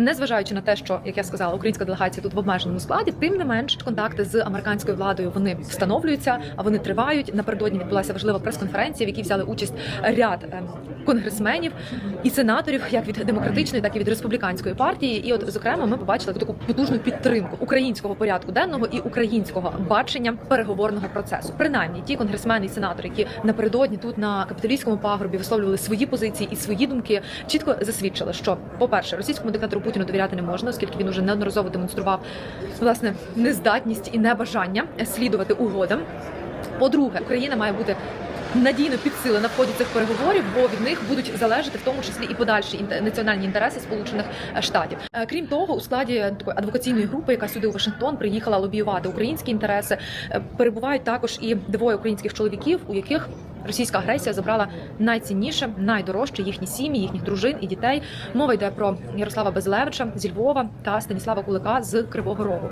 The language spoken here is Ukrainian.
Незважаючи на те, що як я сказала, українська делегація тут в обмеженому складі, тим не менш контакти з американською владою вони встановлюються, а вони тривають. Напередодні відбулася важлива прес-конференція, в якій взяли участь ряд ем, конгресменів і сенаторів, як від демократичної, так і від республіканської партії. І от зокрема, ми побачили таку потужну підтримку українського порядку денного і українського бачення переговорного процесу. Принаймні, ті конгресмени і сенатори, які напередодні тут на капітолійському пагорбі висловлювали свої позиції і свої думки, чітко засвідчили, що, по-перше, російському диктатору Путіну довіряти не можна, оскільки він уже неодноразово демонстрував власне нездатність і небажання слідувати угодам. По-друге, Україна має бути надійно підсилена в ході цих переговорів, бо від них будуть залежати в тому числі і подальші національні інтереси Сполучених е, Штатів. Е, Крім того, у складі такої адвокаційної групи, яка сюди у Вашингтон приїхала лобіювати українські інтереси, е, перебувають також і двоє українських чоловіків, у яких Російська агресія забрала найцінніше, найдорожче їхні сім'ї, їхніх дружин і дітей. Мова йде про Ярослава Безлевича зі Львова та Станіслава Кулика з Кривого Рогу.